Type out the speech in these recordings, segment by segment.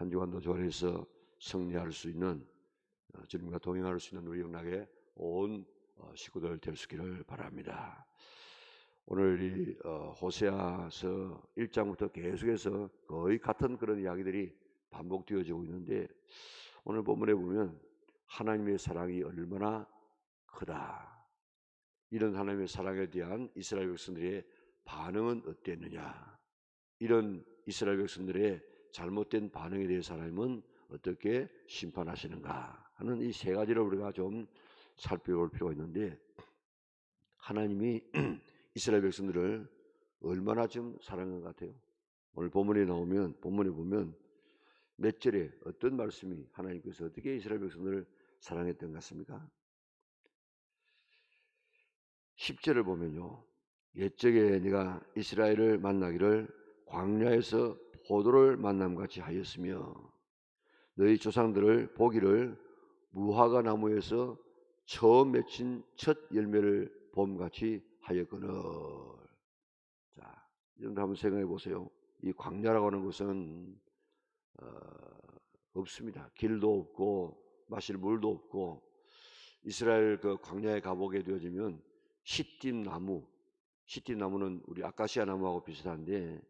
한 주간도 조련해서 승리할 수 있는 어, 주님과 동행할 수 있는 우리 영락의 온 어, 식구들 될 수 있기를 바랍니다. 오늘 이 어, 호세아서 1장부터 계속해서 거의 같은 그런 이야기들이 반복되어지고 있는데 오늘 본문에 보면 하나님의 사랑이 얼마나 크다. 이런 하나님의 사랑에 대한 이스라엘 백성들의 반응은 어땠느냐? 이런 이스라엘 백성들의 잘못된 반응에 대해서 하나님은 어떻게 심판하시는가 하는 이 세 가지를 우리가 좀 살펴볼 필요가 있는데 하나님이 이스라엘 백성들을 얼마나 좀 사랑한 것 같아요. 오늘 본문에 나오면 본문에 보면 몇 절에 어떤 말씀이 하나님께서 어떻게 이스라엘 백성들을 사랑했던 것 같습니까? 10절을 보면요. 옛적에 네가 이스라엘을 만나기를 광야에서 포도를 만남같이 하였으며 너희 조상들을 보기를 무화과 나무에서 처음 맺힌 첫 열매를 봄같이 하였거늘. 자, 여러분 한번 생각해 보세요. 이 광야라고 하는 것은 어, 없습니다. 길도 없고 마실 물도 없고 이스라엘 그 광야에 가보게 되어지면 시띠 나무, 시띠 나무는 우리 아카시아 나무하고 비슷한데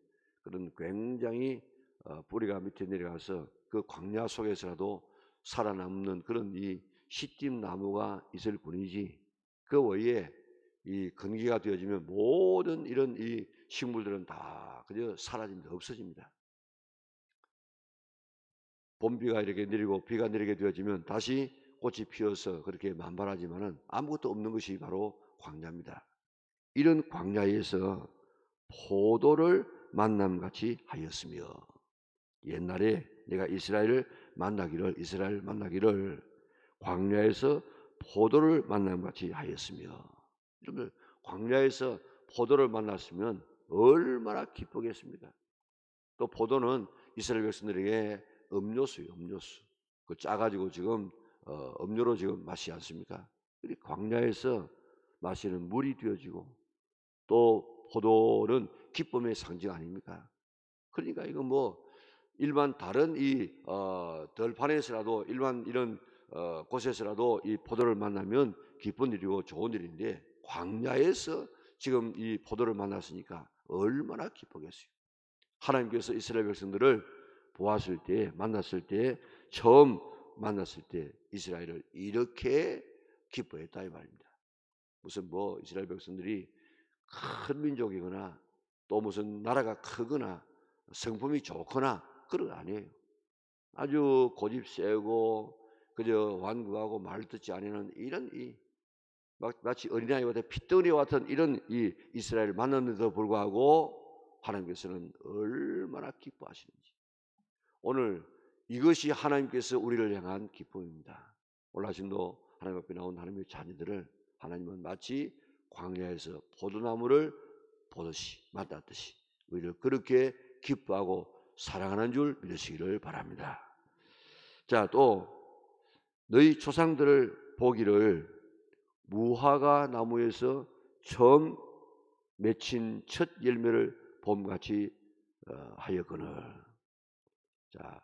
그런 굉장히 어, 뿌리가 밑에 내려가서 그 광야 속에서라도 살아남는 그런 이 시띠 나무가 있을 뿐이지 그 외에 이 건기가 되어지면 모든 이런 이 식물들은 다 그저 사라집니다. 없어집니다. 봄비가 이렇게 내리고 비가 내리게 되어지면 다시 꽃이 피어서 그렇게 만발하지만은 아무것도 없는 것이 바로 광야입니다. 이런 광야에서 포도를 만남같이 하였으며 옛날에 내가 이스라엘을 만나기를 이스라엘 만나기를 광야에서 포도를 만남같이 하였으며 여러분 광야에서 포도를 만났으면 얼마나 기쁘겠습니까? 또 포도는 이스라엘 백성들에게 음료수예요, 음료수. 그 짜가지고 지금 어, 음료로 지금 마시지 않습니까? 이 광야에서 마시는 물이 되어지고 또 포도는 기쁨의 상징 아닙니까? 그러니까 이거 뭐 일반 다른 이 어, 덜판에서라도 일반 이런 어, 곳에서라도 이 포도를 만나면 기쁜 일이고 좋은 일인데 광야에서 지금 이 포도를 만났으니까 얼마나 기쁘겠어요. 하나님께서 이스라엘 백성들을 보았을 때 만났을 때 처음 만났을 때 이스라엘을 이렇게 기뻐했다 이 말입니다. 무슨 뭐 이스라엘 백성들이 큰 민족이거나 또 무슨 나라가 크거나 성품이 좋거나 그런 거 아니에요. 아주 고집 세고 그저 완고하고 말 듣지 않는 이런 이 마치 어린아이와 핏덩어리와 같은 이런 이 이스라엘을 만났는데도 불구하고 하나님께서는 얼마나 기뻐하시는지 오늘 이것이 하나님께서 우리를 향한 기쁨입니다. 아침도 하나님 앞에 나온 하나님의 자녀들을 하나님은 마치 광야에서 포도나무를 보듯이 만났듯이 우리를 그렇게 기뻐하고 사랑하는 줄 믿으시기를 바랍니다. 자, 또 너희 조상들을 보기를 무화과 나무에서 처음 맺힌 첫 열매를 봄같이 어, 하였거늘. 자,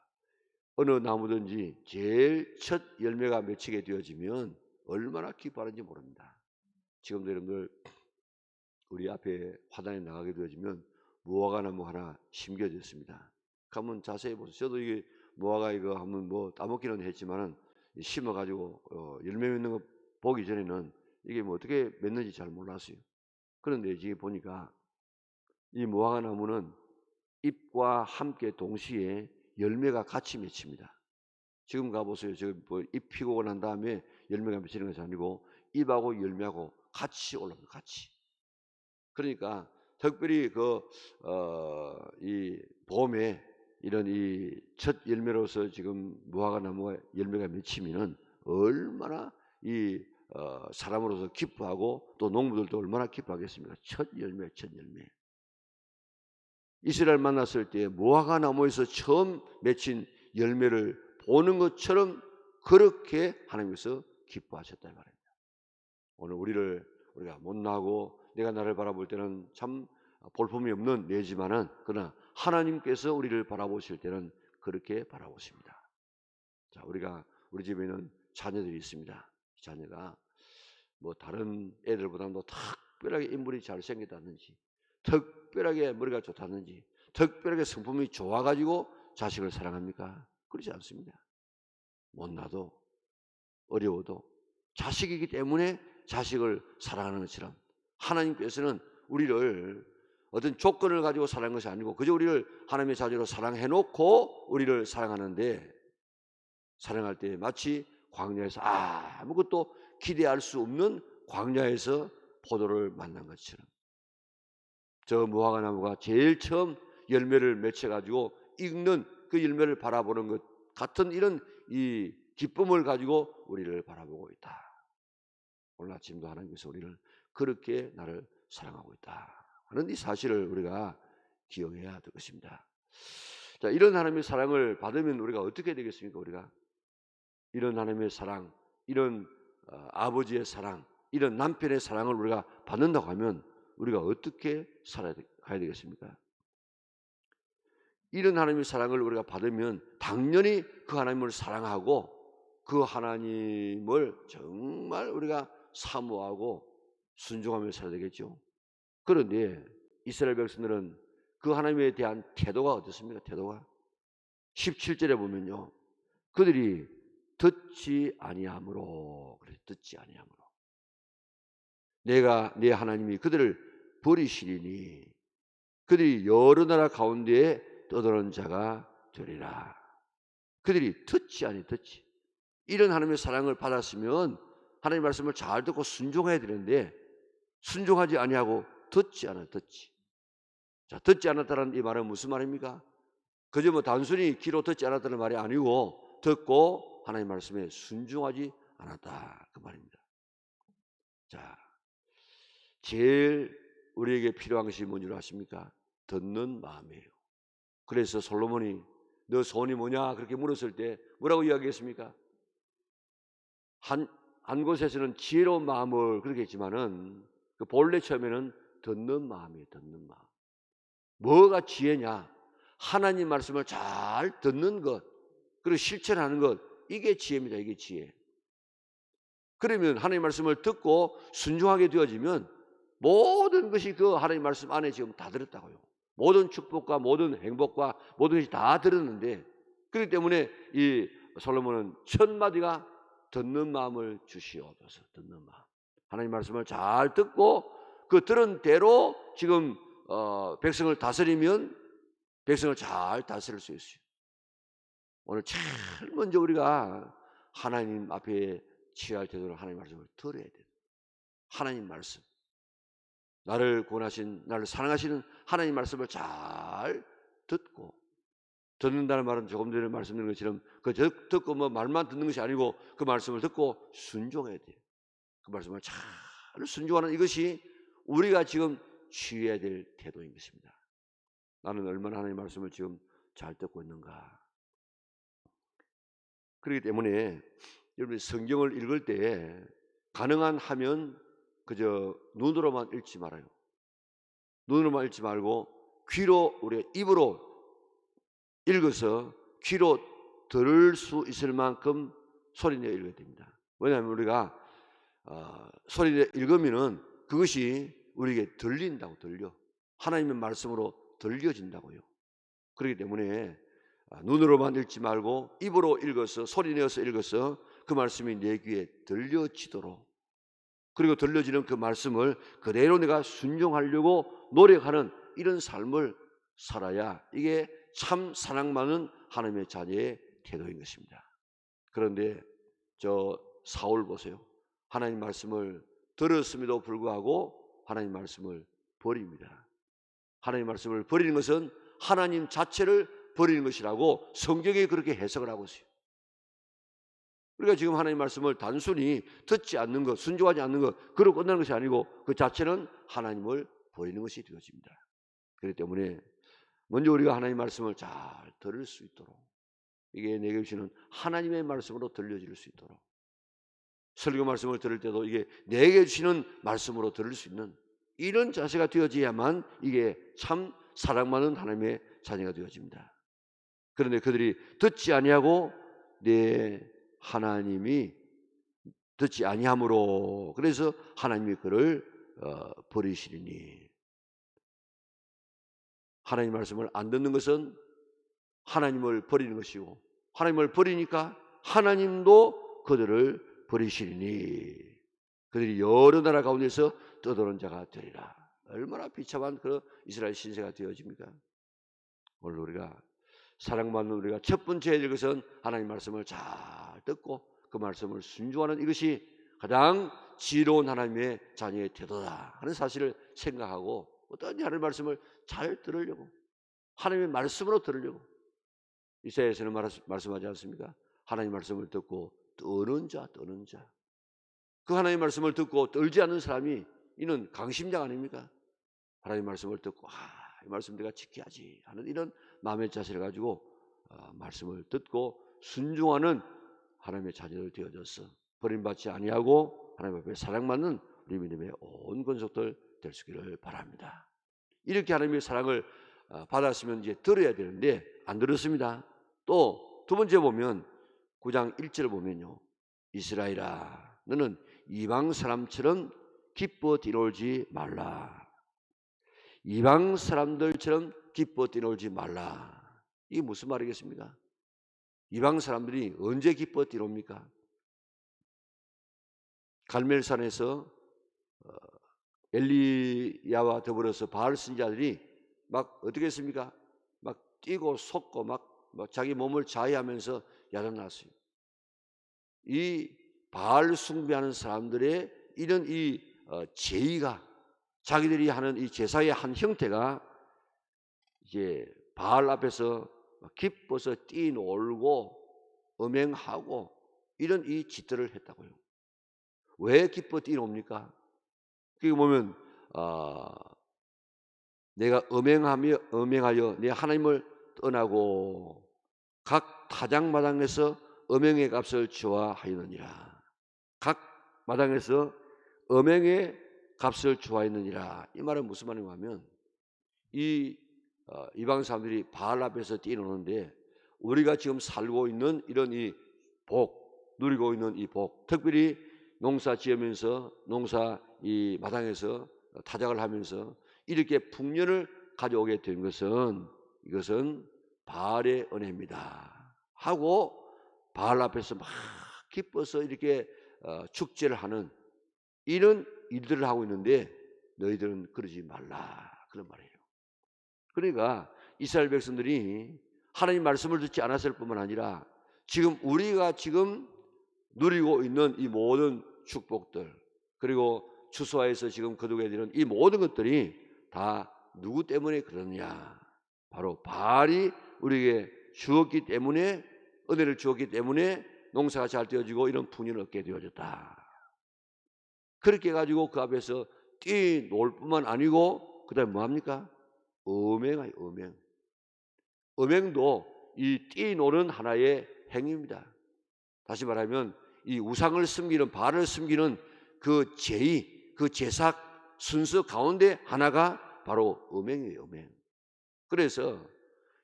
어느 나무든지 제일 첫 열매가 맺히게 되어지면 얼마나 기뻐하는지 모릅니다. 지금도 여러분들 우리 앞에 화단에 나가게 되어지면 무화과 나무 하나 심겨졌습니다. 가면 자세히 보세요. 저도 이게 무화과 이거 한번 뭐 따먹기는 했지만은 심어가지고 어, 열매 맺는 거 보기 전에는 이게 뭐 어떻게 맺는지 잘 몰랐어요. 그런데 지금 보니까 이 무화과 나무는 잎과 함께 동시에 열매가 같이 맺힙니다. 지금 가보세요. 지금 뭐잎 피고 난 다음에 열매가 맺히는 것이 아니고 잎하고 열매하고 같이 올라옵니다. 같이. 그러니까 특별히 그, 어, 이 봄에 이런 이 첫 열매로서 지금 무화과 나무가 열매가 맺히면은 얼마나 이 어, 사람으로서 기뻐하고 또 농부들도 얼마나 기뻐하겠습니까? 첫 열매, 첫 열매. 이스라엘 만났을 때 무화과 나무에서 처음 맺힌 열매를 보는 것처럼 그렇게 하나님께서 기뻐하셨다 말입니다. 오늘 우리를 우리가 못나고 내가 나를 바라볼 때는 참 볼품이 없는 내지만은 그러나 하나님께서 우리를 바라보실 때는 그렇게 바라고 있습니다. 자, 우리가 우리 집에는 자녀들이 있습니다. 자녀가 뭐 다른 애들보다도 뭐 특별하게 인물이 잘생겼다든지 특별하게 머리가 좋다든지 특별하게 성품이 좋아가지고 자식을 사랑합니까? 그렇지 않습니다. 못나도 어려워도 자식이기 때문에 자식을 사랑하는 것처럼 하나님께서는 우리를 어떤 조건을 가지고 사랑한 것이 아니고 그저 우리를 하나님의 자녀로 사랑해 놓고 우리를 사랑하는데 사랑할 때 마치 광야에서 아무것도 기대할 수 없는 광야에서 포도를 만난 것처럼 저 무화과 나무가 제일 처음 열매를 맺혀 가지고 익는 그 열매를 바라보는 것 같은 이런 이 기쁨을 가지고 우리를 바라보고 있다. 오늘 아침도 하나님께서 우리를 그렇게 나를 사랑하고 있다. 하는 이 사실을 우리가 기억해야 될 것입니다. 자, 이런 하나님의 사랑을 받으면 우리가 어떻게 되겠습니까? 우리가 이런 하나님의 사랑, 이런 어, 아버지의 사랑, 이런 남편의 사랑을 우리가 받는다고 하면 우리가 어떻게 살아야 되겠습니까? 이런 하나님의 사랑을 우리가 받으면 당연히 그 하나님을 사랑하고 그 하나님을 정말 우리가 사모하고 순종하며 살아야 되겠죠. 그런데 이스라엘 백성들은 그 하나님에 대한 태도가 어떻습니까? 태도가 17절에 보면요. 그들이 듣지 아니함으로 그래 듣지 아니함으로 내가 내 하나님이 그들을 버리시리니 그들이 여러 나라 가운데에 떠도는 자가 되리라. 그들이 듣지 아니 듣지. 이런 하나님의 사랑을 받았으면 하나님 말씀을 잘 듣고 순종해야 되는데 순종하지 아니하고 듣지 않아 듣지. 자, 듣지 않았다는 이 말은 무슨 말입니까? 그저 뭐 단순히 귀로 듣지 않았다는 말이 아니고 듣고 하나님 말씀에 순종하지 않았다 그 말입니다. 자, 제일 우리에게 필요한 것이 뭔지 아십니까? 듣는 마음이에요. 그래서 솔로몬이 너 소원이 뭐냐 그렇게 물었을 때 뭐라고 이야기했습니까? 한, 한 곳에서는 지혜로운 마음을 그렇게 했지만은 그 본래 처음에는 듣는 마음이에요. 듣는 마음. 뭐가 지혜냐? 하나님 말씀을 잘 듣는 것, 그리고 실천하는 것, 이게 지혜입니다. 이게 지혜. 그러면 하나님 말씀을 듣고 순종하게 되어지면 모든 것이 그 하나님 말씀 안에 지금 다 들었다고요. 모든 축복과 모든 행복과 모든 것이 다 들었는데 그렇기 때문에 이 솔로몬은 첫 마디가 듣는 마음을 주시옵소서. 듣는 마음. 하나님 말씀을 잘 듣고 그 들은 대로 지금 어, 백성을 다스리면 백성을 잘 다스릴 수 있어요. 오늘 제일 먼저 우리가 하나님 앞에 취할 태도로 하나님 말씀을 들어야 돼요. 하나님 말씀. 나를 구원하신 나를 사랑하시는 하나님 말씀을 잘 듣고 듣는다는 말은 조금 전에 말씀드린 것처럼 그 듣고 뭐 말만 듣는 것이 아니고 그 말씀을 듣고 순종해야 돼요. 그 말씀을 잘 순종하는 이것이 우리가 지금 취해야 될 태도인 것입니다. 나는 얼마나 하나님 말씀을 지금 잘 듣고 있는가. 그렇기 때문에 여러분이 성경을 읽을 때 가능한 하면 그저 눈으로만 읽지 말아요. 눈으로만 읽지 말고 귀로 우리 입으로 읽어서 귀로 들을 수 있을 만큼 소리내 읽어야 됩니다. 왜냐하면 우리가 어, 소리내 읽으면은 그것이 우리에게 들린다고 들려. 하나님의 말씀으로 들려진다고요. 그렇기 때문에 아, 눈으로만 읽지 말고 입으로 읽어서 소리 내어서 읽어서 그 말씀이 내 귀에 들려지도록 그리고 들려지는 그 말씀을 그대로 내가 순종하려고 노력하는 이런 삶을 살아야 이게 참 사랑 많은 하나님의 자녀의 태도인 것입니다. 그런데 저 사울 보세요. 하나님 말씀을 들었음에도 불구하고 하나님 말씀을 버립니다. 하나님 말씀을 버리는 것은 하나님 자체를 버리는 것이라고 성경에 그렇게 해석을 하고 있어요. 우리가 지금 하나님 말씀을 단순히 듣지 않는 것, 순종하지 않는 것, 그러고 끝나는 것이 아니고 그 자체는 하나님을 버리는 것이 되어집니다. 그렇기 때문에 먼저 우리가 하나님 말씀을 잘 들을 수 있도록 이게 내게 주시는 하나님의 말씀으로 들려질 수 있도록 설교 말씀을 들을 때도 이게 내게 주시는 말씀으로 들을 수 있는 이런 자세가 되어져야만 이게 참 사랑 많은 하나님의 자녀가 되어집니다. 그런데 그들이 듣지 아니하고 내 하나님이 듣지 아니함으로 그래서 하나님이 그를 어, 버리시리니 하나님 말씀을 안 듣는 것은 하나님을 버리는 것이고 하나님을 버리니까 하나님도 그들을 버리시리니 그들이 여러 나라 가운데서 떠도는 자가 되리라. 얼마나 비참한 그 이스라엘 신세가 되어집니까? 오늘 우리가 사랑받는 우리가 첫 번째 해야 될 것은 하나님 말씀을 잘 듣고 그 말씀을 순종하는 이것이 가장 지혜로운 하나님의 자녀의 태도다 하는 사실을 생각하고 어떤 하나님 말씀을 잘 들으려고 하나님의 말씀으로 들으려고 이사야에서는 말씀하지 않습니까? 하나님 말씀을 듣고 떠는 자, 떠는 자. 그 하나님 말씀을 듣고 떨지 않는 사람이 이는 강심장 아닙니까? 하나님 말씀을 듣고 아, 이 말씀 내가 지켜야지 하는 이런 마음의 자세를 가지고 어, 말씀을 듣고 순종하는 하나님의 자녀들 되어져서 버림받지 아니하고 하나님 앞에 사랑받는 우리 믿음의 온 권속들 될 수 있기를 바랍니다. 이렇게 하나님의 사랑을 어, 받았으면 이제 들어야 되는데 안 들었습니다. 또 두 번째 보면 9장 1절 보면요. 이스라엘아 너는 이방 사람처럼 기뻐 뛰놀지 말라. 이방 사람들처럼 기뻐 뛰놀지 말라. 이게 무슨 말이겠습니까? 이방 사람들이 언제 기뻐 뛰놉니까? 갈멜산에서 어, 엘리야와 더불어서 바알 신자들이 막 어떻게 했습니까? 막 뛰고 솟고 막, 막 자기 몸을 자해하면서 야단났어요. 이 바알 숭배하는 사람들의 이런 이 어, 제의가 자기들이 하는 이 제사의 한 형태가 이제 바알 앞에서 기뻐서 뛰놀고 음행하고 이런 이 짓들을 했다고요. 왜 기뻐 뛰놉니까? 그게 보면 어, 내가 음행하며 음행하여 내 하나님을 떠나고 각 타작 마당에서 음행의 값을 좋아하였느니라. 각 마당에서 음행의 값을 좋아했느니라. 이 말은 무슨 말인가 하면 이 어, 이방 사람들이 바알 앞에서 뛰노는데 우리가 지금 살고 있는 이런 이 복, 누리고 있는 이 복, 특별히 농사 지으면서 농사 이 마당에서 타작을 하면서 이렇게 풍년을 가져오게 된 것은 이것은 바알의 은혜입니다. 하고 바알 앞에서 막 기뻐서 이렇게 어, 축제를 하는 이런 일들을 하고 있는데 너희들은 그러지 말라 그런 말이에요. 그러니까 이스라엘 백성들이 하나님 말씀을 듣지 않았을 뿐만 아니라 지금 우리가 지금 누리고 있는 이 모든 축복들 그리고 추수하에서 지금 거두게 되는 이 모든 것들이 다 누구 때문에 그러느냐? 바로 바알이 우리에게 주었기 때문에 은혜를 주었기 때문에 농사가 잘 되어지고 이런 풍년을 얻게 되어졌다. 그렇게 해가지고 그 앞에서 뛰놀 뿐만 아니고 그다음에 뭐 합니까? 음행아요 음행. 음행도 이 뛰노는 하나의 행위입니다. 다시 말하면 이 우상을 숨기는 바알을 숨기는 그 제의, 그 제사 순서 가운데 하나가 바로 음행이에요, 음행. 그래서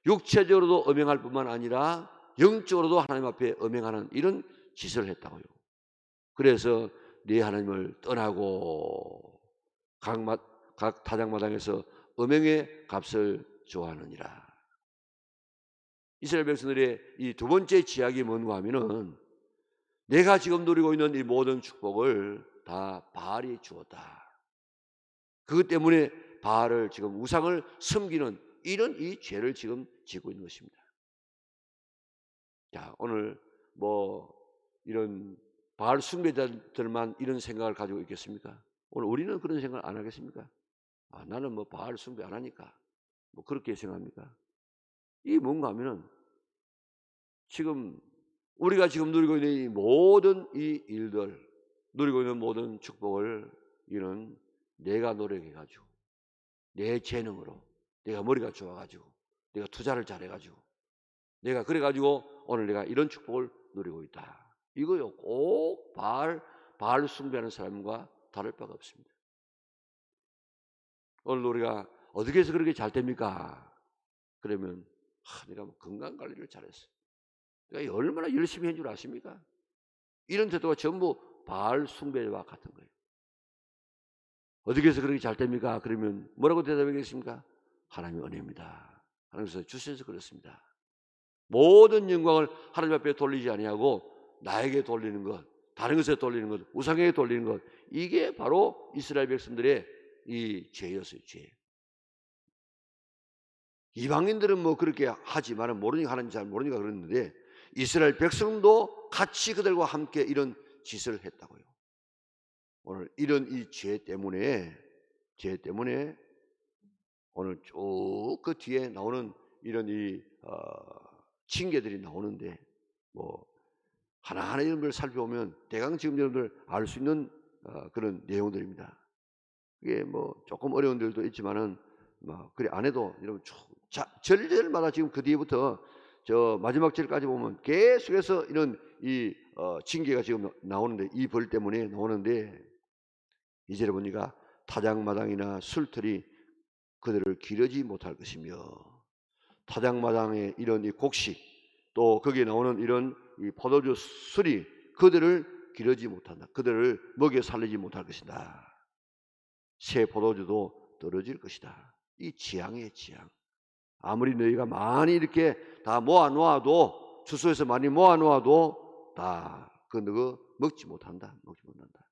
육체적으로도 음행할 뿐만 아니라 영적으로도 하나님 앞에 음행하는 이런 짓을 했다고요. 그래서 네 하나님을 떠나고 각, 각 타작마당에서 음행의 값을 좋아하느니라. 이스라엘 백성들의 이 두 번째 지약이 뭔가 하면은 내가 지금 누리고 있는 이 모든 축복을 다 바알이 주었다. 그것 때문에 바알을 지금 우상을 섬기는 이런 이 죄를 지금 지고 있는 것입니다. 자, 오늘 뭐 이런 바알 숭배자들만 이런 생각을 가지고 있겠습니까? 오늘 우리는 그런 생각을 안 하겠습니까? 아, 나는 뭐 바알 숭배 안 하니까 뭐 그렇게 생각합니까? 이 뭔가 하면은 지금 우리가 지금 누리고 있는 이 모든 이 일들 누리고 있는 모든 축복을 이는 내가 노력해 가지고 내 재능으로 내가 머리가 좋아 가지고 내가 투자를 잘해 가지고 내가 그래 가지고 오늘 내가 이런 축복을 누리고 있다. 이거요. 꼭 바알 바알 숭배하는 사람과 다를 바가 없습니다. 오늘 우리가 어떻게 해서 그렇게 잘 됩니까? 그러면 하, 내가 뭐 건강 관리를 잘했어. 내가 얼마나 열심히 한 줄 아십니까? 이런 태도가 전부 바알 숭배와 같은 거예요. 어떻게 해서 그렇게 잘 됩니까? 그러면 뭐라고 대답하겠습니까? 하나님의 은혜입니다. 하나님께서 주셔서 그렇습니다. 모든 영광을 하나님 앞에 돌리지 아니하고 나에게 돌리는 것, 다른 것에 돌리는 것, 우상에게 돌리는 것, 이게 바로 이스라엘 백성들의 이 죄였어요, 죄. 이방인들은 뭐 그렇게 하지만은 모르니까 하는지 잘 모르니까 그랬는데 이스라엘 백성도 같이 그들과 함께 이런 짓을 했다고요. 오늘 이런 이 죄 때문에 죄 때문에 오늘 쭉 그 뒤에 나오는 이런 이 어, 징계들이 나오는데 뭐 하나하나 걸 살펴보면 대강 지금 여러분들 알 수 있는 어, 그런 내용들입니다. 이게 뭐 조금 어려운 데도 있지만은 뭐 그래 안 해도 여러분 쭉 자, 절절마다 지금 그 뒤부터 저 마지막 절까지 보면 계속해서 이런 이 어, 징계가 지금 나오는데 이 벌 때문에 나오는데 이제 보니까 타작마당이나 술틀이 그들을 기르지 못할 것이며 타작마당의 이런 이 곡식 또 거기에 나오는 이런 이 포도주 술이 그들을 기르지 못한다. 그들을 먹여 살리지 못할 것이다. 새 포도주도 떨어질 것이다. 이 지향이에요, 지향. 아무리 너희가 많이 이렇게 다 모아 놓아도 주소에서 많이 모아 놓아도 다그 너가 먹지 못한다. 먹지 못한다.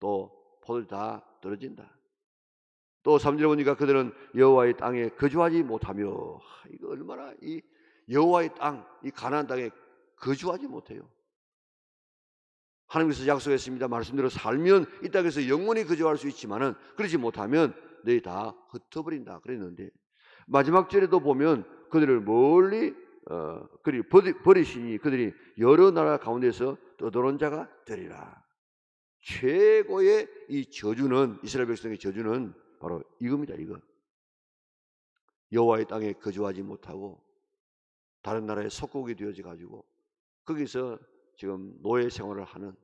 또 포도주 다 떨어진다. 또 3절에 보니까 그들은 여호와의 땅에 거주하지 못하며 하, 이거 얼마나 이 여호와의 땅, 이 가나안 땅에 거주하지 못해요. 하나님께서 약속했습니다. 말씀대로 살면 이 땅에서 영원히 거주할 수 있지만은 그러지 못하면 너희 다 흩어버린다 그랬는데 마지막 절에도 보면 그들을 멀리 어, 그리 버리- 버리시니 그들이 여러 나라 가운데서 떠도는 자가 되리라. 최고의 이 저주는 이스라엘 백성의 저주는 바로 이겁니다. 이거 여호와의 땅에 거주하지 못하고 다른 나라에 속국이 되어져 가지고 거기서 지금 노예 생활을 하는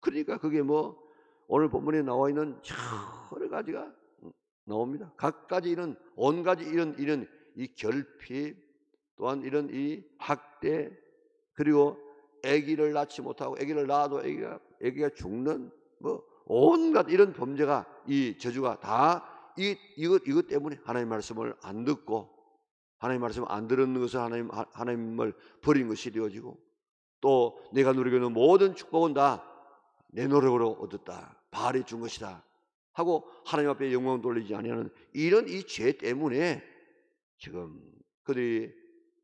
그러니까 그게 뭐 오늘 본문에 나와 있는 여러 가지가 나옵니다. 각가지 이런 온 가지 이런 이런 이 결핍 또한 이런 이 학대 그리고 아기를 낳지 못하고 아기를 낳아도 아기가 아기가 죽는 뭐 온갖 이런 범죄가 이 저주가 다 이 이것 이것 때문에 하나님 말씀을 안 듣고 하나님 말씀을 안 들었는 것을 하나님 하- 하나님을 버린 것이 되어지고 또 내가 누리고 있는 모든 축복은 다 내 노력으로 얻었다. 바알이 준 것이다. 하고 하나님 앞에 영광 돌리지 아니하는 이런 이 죄 때문에 지금 그들이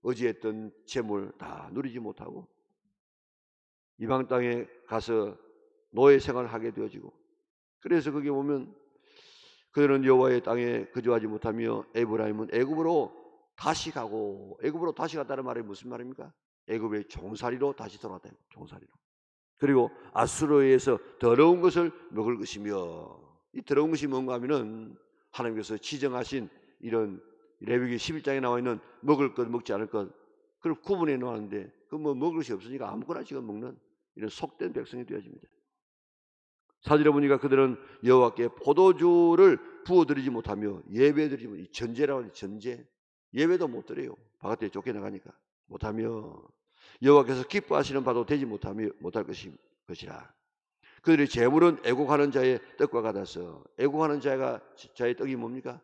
의지했던 재물 다 누리지 못하고 이방 땅에 가서 노예 생활을 하게 되어지고 그래서 거기 보면 그들은 여호와의 땅에 거주하지 못하며 에브라임은 애굽으로 다시 가고 애굽으로 다시 갔다는 말이 무슨 말입니까? 애굽의 종살이로 다시 돌아왔다. 종살이로. 그리고 아수르에서 더러운 것을 먹을 것이며 이 더러운 것이 뭔가 하면은 하나님께서 지정하신 이런 레위기 11장에 나와 있는 먹을 것 먹지 않을 것 그걸 구분해 놓았는데 그 뭐 먹을 것이 없으니까 아무거나 지금 먹는 이런 속된 백성이 되어집니다. 사절에 보니까 그들은 여호와께 포도주를 부어드리지 못하며 예배드리지 못 전제라고 하는 전제 예배도 못 드려요. 바깥에 쫓겨나가니까 못하며 여호와께서 기뻐하시는 바도 되지 못하며 못할 것이 것이라. 그들의 재물은 애국하는 자의 떡과 같아서 애국하는 자가 자의 떡이 뭡니까?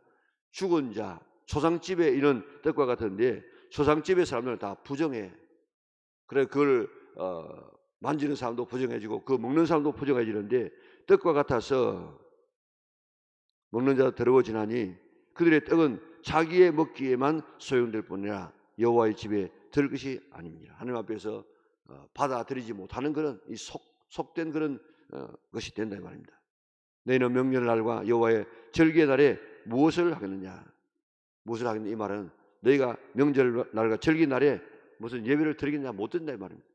죽은 자 초상집에 이런 떡과 같은데 초상집의 사람들은 다 부정해. 그래 그걸 어, 만지는 사람도 부정해지고 그 먹는 사람도 부정해지는데 떡과 같아서 먹는 자 더러워지나니 그들의 떡은 자기의 먹기에만 소용될 뿐이라 여호와의 집에 들 것이 아닙니다. 하나님 앞에서 어, 받아들이지 못하는 그런 이 속, 속된 그런 어, 것이 된다 이 말입니다. 너희는 명절 날과 여호와의 절기의 날에 무엇을 하겠느냐? 무엇을 하겠느냐 이 말은 너희가 명절 날과 절기 날에 무슨 예배를 드리겠냐 못 드린다 이 말입니다.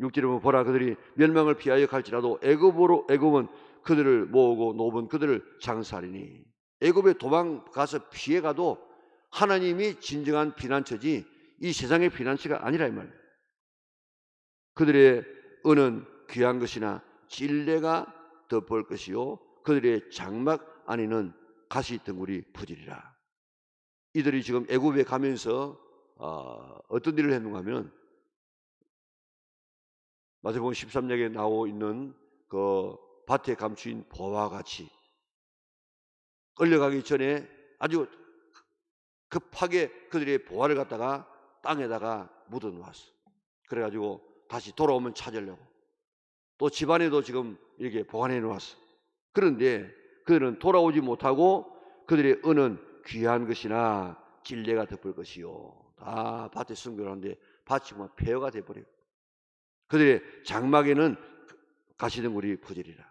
육지를 보면 보라 그들이 멸망을 피하여 갈지라도 애굽으로 애굽은 그들을 모으고 노은 그들을 장사하리니 애굽에 도망가서 피해가도 하나님이 진정한 피난처지 이 세상의 피난처가 아니라 이 말입니다. 그들의 은은 귀한 것이나 진례가 덮을 것이요 그들의 장막 안에는 가시 덩굴이 부지리라. 이들이 지금 애굽에 가면서 어, 어떤 일을 했는가 하면 마태복음 13장에 나오 있는 그 밭에 감추인 보와 같이 끌려가기 전에 아주 급하게 그들의 보화를 갖다가 땅에다가 묻어 놓았어. 그래가지고 다시 돌아오면 찾으려고. 또 집안에도 지금 이렇게 보관해 놓았어. 그런데 그들은 돌아오지 못하고 그들의 은은 귀한 것이나 길레가 덮을 것이요. 다 밭에 숨겨놨는데 밭이 뭐 폐허가 돼버려. 그들의 장막에는 가시덩굴이 부지리라.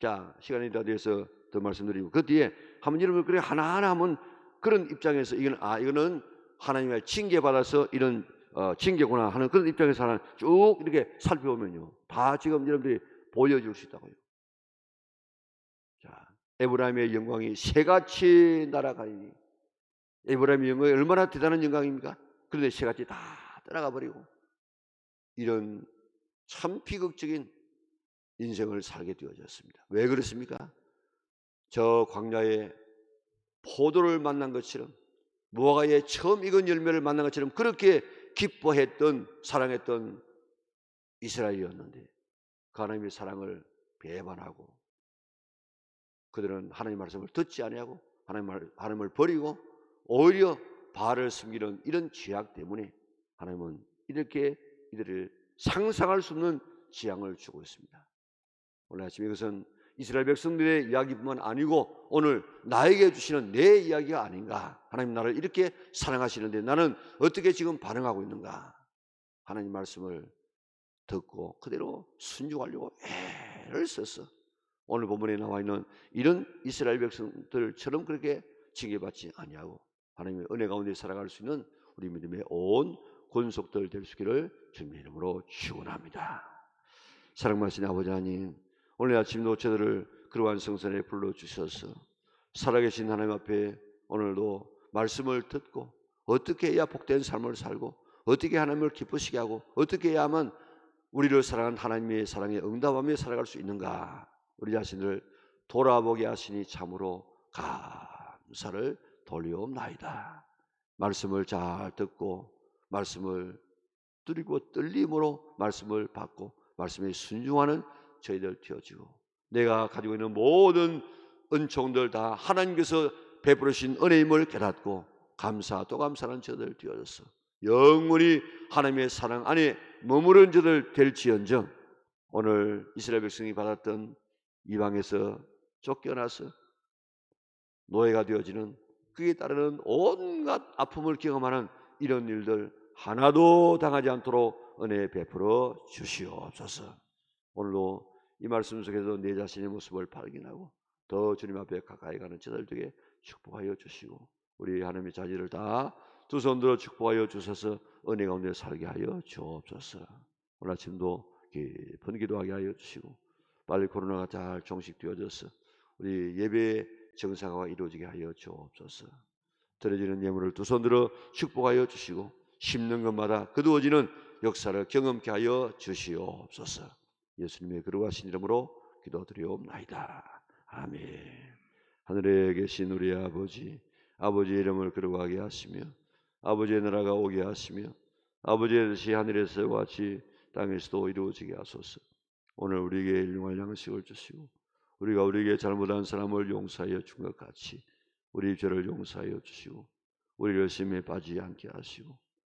자, 시간이 다 돼서 더 말씀드리고 그 뒤에 한번 여러분 그래 하나하나 하면 그런 입장에서 이건 아 이거는 하나님의 징계 받아서 이런 어, 징계구나 하는 그런 입장에서 하나 쭉 이렇게 살펴보면요 다 지금 여러분들이 보여줄 수 있다고요. 자, 에브라임의 영광이 새같이 날아가니 에브라임의 영광이 얼마나 대단한 영광입니까? 그런데 새같이 다 떠나가 버리고 이런 참 비극적인 인생을 살게 되어졌습니다. 왜 그렇습니까? 저 광야에 포도를 만난 것처럼 무화과에 처음 익은 열매를 만난 것처럼 그렇게 기뻐했던 사랑했던 이스라엘이었는데 그 하나님의 사랑을 배반하고 그들은 하나님 말씀을 듣지 아니하고 하나님 말, 하나님을 버리고 오히려 바알을 숨기는 이런 죄악 때문에 하나님은 이렇게 이들을 상상할 수 없는 지향을 주고 있습니다. 오늘 아침 이것은 이스라엘 백성들의 이야기뿐만 아니고 오늘 나에게 주시는 내 이야기가 아닌가. 하나님 나를 이렇게 사랑하시는데 나는 어떻게 지금 반응하고 있는가. 하나님 말씀을 듣고 그대로 순종하려고 애를 썼어. 오늘 본문에 나와 있는 이런 이스라엘 백성들처럼 그렇게 징계받지 아니하고 하나님의 은혜 가운데 살아갈 수 있는 우리 믿음의 온 권속들 될 수 있기를 주님의 이름으로 축원합니다. 사랑하시는 아버지 하나님 오늘 아침도 저들을 그러한 성전에 불러주셔서 살아계신 하나님 앞에 오늘도 말씀을 듣고 어떻게 해야 복된 삶을 살고 어떻게 하나님을 기쁘시게 하고 어떻게 해야만 우리를 사랑한 하나님의 사랑에 응답하며 살아갈 수 있는가 우리 자신을 돌아보게 하시니 참으로 감사를 돌리옵나이다 말씀을 잘 듣고 말씀을 뚫리고 떨림으로 말씀을 받고 말씀에 순종하는 저희들 되어지고 내가 가지고 있는 모든 은총들 다 하나님께서 베풀으신 은혜임을 깨닫고 감사 또 감사하는 저들 되어졌어. 영원히 하나님의 사랑 안에 머무른 저들 될지언정 오늘 이스라엘 백성이 받았던 이방에서 쫓겨나서 노예가 되어지는 그에 따르는 온갖 아픔을 경험하는 이런 일들 하나도 당하지 않도록 은혜 베풀어 주시옵소서. 오늘도 이 말씀 속에서 내 자신의 모습을 발견하고 더 주님 앞에 가까이 가는 저들 되게 축복하여 주시고 우리 하나님의 자녀를 다 두 손 들어 축복하여 주셔서 은혜 가운데 살게 하여 주옵소서. 오늘 아침도 깊은 기도하게 하여 주시고 빨리 코로나가 잘 종식되어져서 우리 예배 정상화가 이루어지게 하여 주옵소서. 드려지는 예물을 두 손 들어 축복하여 주시고 심는 것마다 거두어지는 역사를 경험케 하여 주시옵소서. 예수님의 그러하신 이름으로 기도드리옵나이다. 아멘. 하늘에 계신 우리 아버지, 아버지의 이름을 거룩하게 하시며 아버지의 나라가 오게 하시며 아버지의 뜻이 하늘에서 같이 땅에서도 이루어지게 하소서. 오늘 우리에게 일용할 양식을 주시고 우리가 우리에게 잘못한 사람을 용서하여 준 것 같이 우리 죄를 용서하여 주시고 우리를 심에 빠지지 않게 하시고